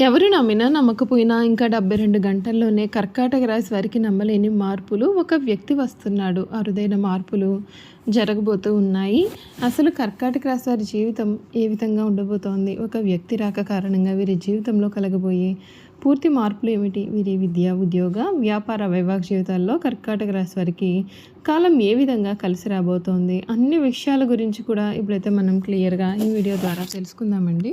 ఎవరు నమ్మినా నమ్మకపోయినా ఇంకా డెబ్బై రెండు గంటల్లోనే కర్కాటక రాశి వారికి నమ్మలేని మార్పులు ఒక వ్యక్తి వస్తున్నాడు. అరుదైన మార్పులు జరగబోతూ ఉన్నాయి. అసలు కర్కాటక రాశి వారి జీవితం ఏ విధంగా ఉండబోతోంది? ఒక వ్యక్తి రాక కారణంగా వీరి జీవితంలో కలగబోయే పూర్తి మార్పులు ఏమిటి? వీరి విద్య ఉద్యోగ వ్యాపార వైవాహిక జీవితాల్లో కర్కాటక రాశి వారికి కాలం ఏ విధంగా కలిసి రాబోతోంది? అన్ని విషయాల గురించి కూడా ఇప్పుడైతే మనం క్లియర్గా ఈ వీడియో ద్వారా తెలుసుకుందామండి.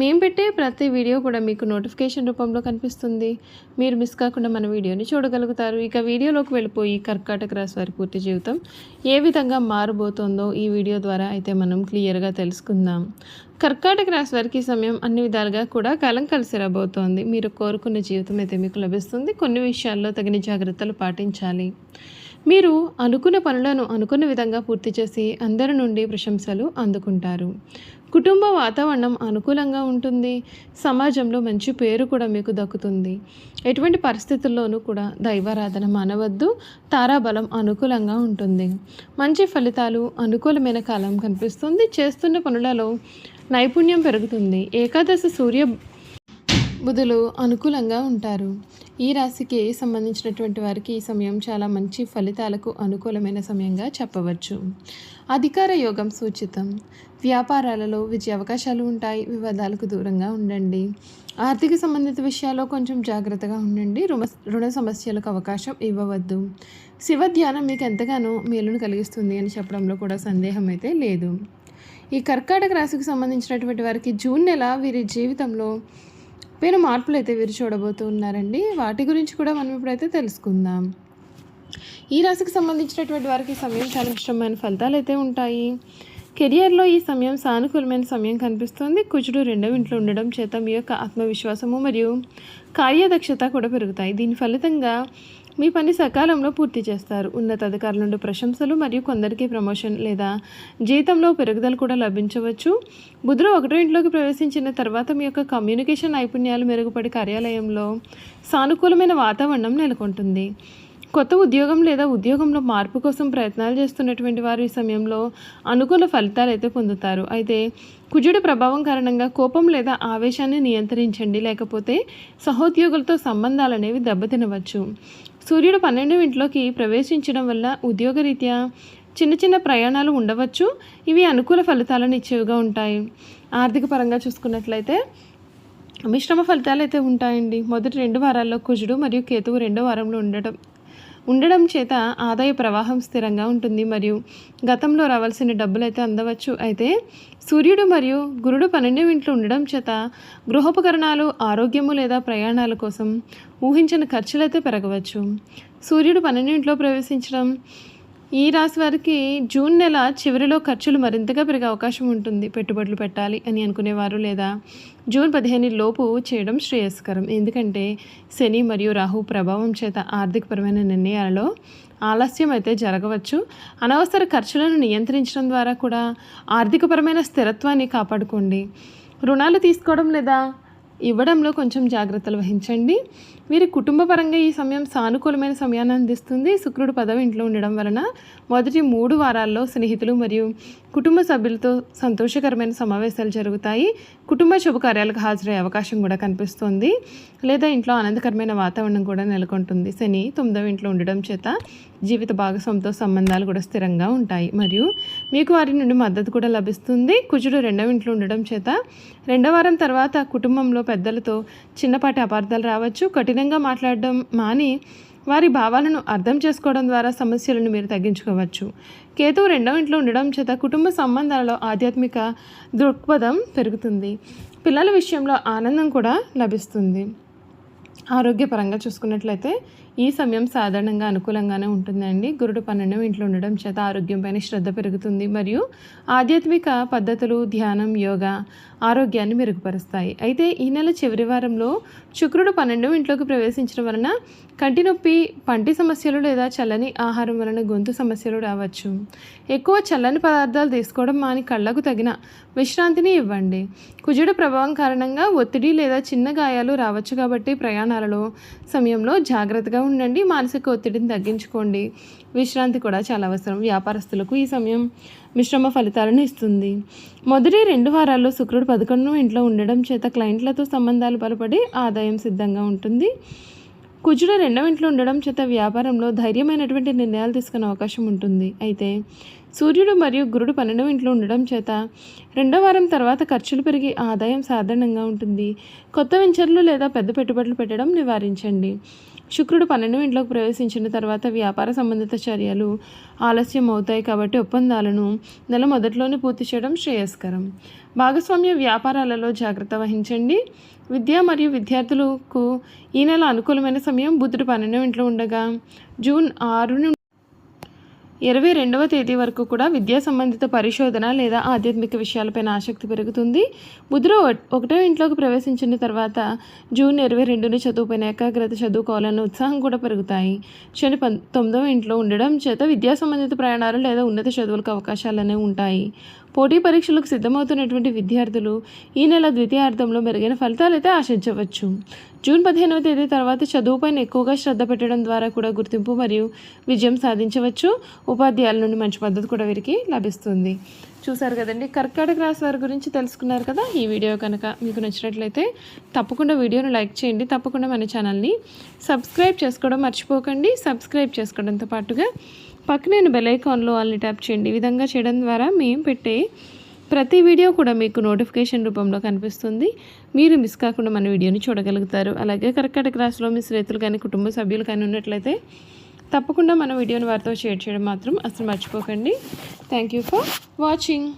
మేము పెట్టే ప్రతి వీడియో కూడా మీకు నోటిఫికేషన్ రూపంలో కనిపిస్తుంది. మీరు మిస్ కాకుండా మన వీడియోని చూడగలుగుతారు. ఇక వీడియోలోకి వెళ్ళిపోయి కర్కాటక రాశి వారి పూర్తి జీవితం ఏ విధంగా మారబోతోందో ఈ వీడియో ద్వారా అయితే మనం క్లియర్గా తెలుసుకుందాం. కర్కాటక రాశి వారికి సమయం అన్ని విధాలుగా కూడా కాలం కలిసి రాబోతోంది. మీరు కోరుకున్న జీవితం అయితే మీకు లభిస్తుంది. కొన్ని విషయాల్లో తగిన జాగ్రత్తలు పాటించాలి. మీరు అనుకున్న పనులను అనుకున్న విధంగా పూర్తి చేసి అందరి నుండి ప్రశంసలు అందుకుంటారు. కుటుంబ వాతావరణం అనుకూలంగా ఉంటుంది. సమాజంలో మంచి పేరు కూడా మీకు దక్కుతుంది. ఎటువంటి పరిస్థితుల్లోనూ కూడా దైవారాధన మానవద్దు. తారాబలం అనుకూలంగా ఉంటుంది. మంచి ఫలితాలు అనుకూలమైన కాలం కనిపిస్తుంది. చేస్తున్న పనులలో నైపుణ్యం పెరుగుతుంది. ఏకాదశి సూర్య బుధులు అనుకూలంగా ఉంటారు. ఈ రాశికి సంబంధించినటువంటి వారికి ఈ సమయం చాలా మంచి ఫలితాలకు అనుకూలమైన సమయంగా చెప్పవచ్చు. అధికార యోగం సూచితం. వ్యాపారాలలో విజయ అవకాశాలు ఉంటాయి. వివాదాలకు దూరంగా ఉండండి. ఆర్థిక సంబంధిత విషయాల్లో కొంచెం జాగ్రత్తగా ఉండండి. రుణ రుణ సమస్యలకు అవకాశం ఇవ్వవద్దు. శివ ధ్యానం మీకు ఎంతగానో మేలును కలిగిస్తుంది అని చెప్పడంలో కూడా సందేహం అయితే లేదు. ఈ కర్కాటక రాశికి సంబంధించినటువంటి వారికి జూన్ నెల వీరి జీవితంలో పేరు మార్పులు అయితే వీరు చూడబోతూ ఉన్నారండి వాటి గురించి కూడా మనం ఇప్పుడైతే తెలుసుకుందాం. ఈ రాశికి సంబంధించినటువంటి వారికి సమయం చాలా ఇష్టమైన ఫలితాలు అయితే ఉంటాయి. కెరియర్లో ఈ సమయం సానుకూలమైన సమయం కనిపిస్తుంది. కుజుడు రెండవ ఇంట్లో ఉండడం చేత మీ యొక్క ఆత్మవిశ్వాసము మరియు కార్యదక్షత కూడా పెరుగుతాయి. దీని ఫలితంగా మీ పని సకాలంలో పూర్తి చేస్తారు. ఉన్నతాధికారుల నుండి ప్రశంసలు మరియు కొందరికి ప్రమోషన్ లేదా జీతంలో పెరుగుదల కూడా లభించవచ్చు. బుధుడు ఒకటో ఇంట్లోకి ప్రవేశించిన తర్వాత మీ యొక్క కమ్యూనికేషన్ నైపుణ్యాలు మెరుగుపడి కార్యాలయంలో సానుకూలమైన వాతావరణం నెలకొంటుంది. కొత్త ఉద్యోగం లేదా ఉద్యోగంలో మార్పు కోసం ప్రయత్నాలు చేస్తున్నటువంటి వారు ఈ సమయంలో అనుకూల ఫలితాలు అయితే పొందుతారు. అయితే కుజుడి ప్రభావం కారణంగా కోపం లేదా ఆవేశాన్ని నియంత్రించండి. లేకపోతే సహోద్యోగులతో సంబంధాలు అనేవి దెబ్బతినవచ్చు. సూర్యుడు పన్నెండు ఇంట్లోకి ప్రవేశించడం వల్ల ఉద్యోగరీత్యా చిన్న చిన్న ప్రయాణాలు ఉండవచ్చు. ఇవి అనుకూల ఫలితాలను ఇచ్చేవిగా ఉంటాయి. ఆర్థిక పరంగా చూసుకున్నట్లయితే మిశ్రమ ఫలితాలు అయితే ఉంటాయండి. మొదటి రెండు వారాల్లో కుజుడు మరియు కేతువు రెండో వారంలో ఉండటం ఉండడం చేత ఆదాయ ప్రవాహం స్థిరంగా ఉంటుంది. మరియు గతంలో రావాల్సిన డబ్బులైతే అందవచ్చు. అయితే సూర్యుడు మరియు గురుడు పన్నెండు ఇంట్లో ఉండడం చేత గృహోపకరణాలు ఆరోగ్యము లేదా ప్రయాణాల కోసం ఊహించిన ఖర్చులు అయితే పెరగవచ్చు. సూర్యుడు పన్నెండు ఇంట్లో ప్రవేశించడం ఈ రాశి వారికి జూన్ నెల చివరిలో ఖర్చులు మరింతగా పెరిగే అవకాశం ఉంటుంది. పెట్టుబడులు పెట్టాలి అని అనుకునేవారు లేదా జూన్ పదిహేను లోపు చేయడం శ్రేయస్కరం. ఎందుకంటే శని మరియు రాహు ప్రభావం చేత ఆర్థికపరమైన నిర్ణయాలలో ఆలస్యం అయితే జరగవచ్చు. అనవసర ఖర్చులను నియంత్రించడం ద్వారా కూడా ఆర్థికపరమైన స్థిరత్వాన్ని కాపాడుకోండి. రుణాలు తీసుకోవడం లేదా ఇవ్వడంలో కొంచెం జాగ్రత్తలు వహించండి. మీరు కుటుంబపరంగా ఈ సమయం సానుకూలమైన సమయాన్ని అందిస్తుంది. శుక్రుడు పదవి ఇంట్లో ఉండడం వలన మొదటి మూడు వారాల్లో స్నేహితులు మరియు కుటుంబ సభ్యులతో సంతోషకరమైన సమావేశాలు జరుగుతాయి. కుటుంబ శుభకార్యాలకు హాజరయ్యే అవకాశం కూడా కనిపిస్తుంది. లేదా ఇంట్లో ఆనందకరమైన వాతావరణం కూడా నెలకొంటుంది. శని తొమ్మిదవ ఇంట్లో ఉండడం చేత జీవిత భాగస్వామితో సంబంధాలు కూడా స్థిరంగా ఉంటాయి. మరియు మీకు వారి నుండి మద్దతు కూడా లభిస్తుంది. కుజుడు రెండవ ఇంట్లో ఉండడం చేత రెండవ వారం తర్వాత కుటుంబంలో పెద్దలతో చిన్నపాటి అపార్థాలు రావచ్చు కఠినంగా మాట్లాడడం మాని వారి భావాలను అర్థం చేసుకోవడం ద్వారా సమస్యలను మీరు తగ్గించుకోవచ్చు. కేతువు రెండవ ఇంట్లో ఉండడం చేత కుటుంబ సంబంధాలలో ఆధ్యాత్మిక దృక్పథం పెరుగుతుంది. పిల్లల విషయంలో ఆనందం కూడా లభిస్తుంది. ఆరోగ్యపరంగా చూసుకున్నట్లయితే ఈ సమయం సాధారణంగా అనుకూలంగానే ఉంటుందండి. గురుడు పన్నెండు ఇంట్లో ఉండడం చేత ఆరోగ్యంపైన శ్రద్ధ పెరుగుతుంది. మరియు ఆధ్యాత్మిక పద్ధతులు ధ్యానం యోగా ఆరోగ్యాన్ని మెరుగుపరుస్తాయి. అయితే ఈ నెల చివరి వారంలో శుక్రుడు పన్నెండు ఇంట్లోకి ప్రవేశించడం వలన కంటి నొప్పి పంటి సమస్యలు లేదా చల్లని ఆహారం వలన గొంతు సమస్యలు రావచ్చు. ఎక్కువ చల్లని పదార్థాలు తీసుకోవడం మాని కళ్ళకు తగిన విశ్రాంతిని ఇవ్వండి. కుజుడు ప్రభావం కారణంగా ఒత్తిడి లేదా చిన్న గాయాలు రావచ్చు కాబట్టి ప్రయాణాలలో సమయంలో జాగ్రత్తగా ఉండండి మానసిక ఒత్తిడిని తగ్గించుకోండి. విశ్రాంతి కూడా చాలా అవసరం. వ్యాపారస్తులకు ఈ సమయం మిశ్రమ ఫలితాలను ఇస్తుంది. మొదటి రెండు వారాల్లో శుక్రుడు పదకొండు ఇంట్లో ఉండడం చేత క్లయింట్లతో సంబంధాలు బలపడి ఆదాయం సిద్ధంగా ఉంటుంది. కుజుడు రెండవ ఇంట్లో ఉండడం చేత వ్యాపారంలో ధైర్యమైనటువంటి నిర్ణయాలు తీసుకునే అవకాశం ఉంటుంది. అయితే సూర్యుడు మరియు గురుడు పన్నెండవ ఇంట్లో ఉండడం చేత రెండో వారం తర్వాత ఖర్చులు పెరిగి ఆదాయం సాధారణంగా ఉంటుంది. కొత్త వెంచర్లు లేదా పెద్ద పెట్టుబడులు పెట్టడం నివారించండి. శుక్రుడు పన్నెండవ ఇంట్లోకి ప్రవేశించిన తర్వాత వ్యాపార సంబంధిత చర్యలు ఆలస్యం అవుతాయి కాబట్టి ఒప్పందాలను నెల మొదట్లోనే పూర్తి చేయడం శ్రేయస్కరం. భాగస్వామ్య వ్యాపారాలలో జాగ్రత్త వహించండి. విద్య మరియు విద్యార్థులకు ఈ నెల అనుకూలమైన సమయం బుద్ధుడు పన్నెండవ ఇంట్లో ఉండగా జూన్ ఆరు నుండి ఇరవై రెండవ తేదీ వరకు కూడా విద్యా సంబంధిత పరిశోధన లేదా ఆధ్యాత్మిక విషయాలపైన ఆసక్తి పెరుగుతుంది. బుధుడు ఒకటో ఇంట్లోకి ప్రవేశించిన తర్వాత జూన్ ఇరవై రెండున చదువుపైన ఏకాగ్రత చదువుకోవాలన్న ఉత్సాహం కూడా పెరుగుతాయి. శని పం తొమ్మిదవ ఇంట్లో ఉండడం చేత విద్యా సంబంధిత ప్రయాణాలు లేదా ఉన్నత చదువులకు అవకాశాలు అనేవి ఉంటాయి. పోటీ పరీక్షలకు సిద్ధమవుతున్నటువంటి విద్యార్థులు ఈ నెల ద్వితీయార్థంలో మెరుగైన ఫలితాలు అయితే ఆశించవచ్చు. జూన్ పదిహేనవ తేదీ తర్వాత చదువుపైన ఎక్కువగా శ్రద్ధ పెట్టడం ద్వారా కూడా గుర్తింపు మరియు విజయం సాధించవచ్చు. ఉపాధ్యాయుల నుండి మంచి మద్దతు కూడా వీరికి లభిస్తుంది. చూసారు కదండి కర్కాటక రాశి వారి గురించి తెలుసుకున్నారు కదా? ఈ వీడియో కనుక మీకు నచ్చినట్లయితే తప్పకుండా వీడియోను లైక్ చేయండి. తప్పకుండా మన ఛానల్ని సబ్స్క్రైబ్ చేసుకోవడం మర్చిపోకండి. సబ్స్క్రైబ్ చేసుకోవడంతో పాటుగా పక్కనే బెల్ ఐకాన్లో వాళ్ళని ట్యాప్ చేయండి. ఈ విధంగా చేయడం ద్వారా మేము పెట్టే ప్రతి వీడియో కూడా మీకు నోటిఫికేషన్ రూపంలో కనిపిస్తుంది. మీరు మిస్ కాకుండా మన వీడియోని చూడగలుగుతారు. అలాగే కర్కాటక రాశిలో మీ స్నేహితులు కానీ కుటుంబ సభ్యులు కానీ ఉన్నట్లయితే తప్పకుండా మన వీడియోని వారితో షేర్ చేయడం మాత్రం అసలు మర్చిపోకండి. Thank you for watching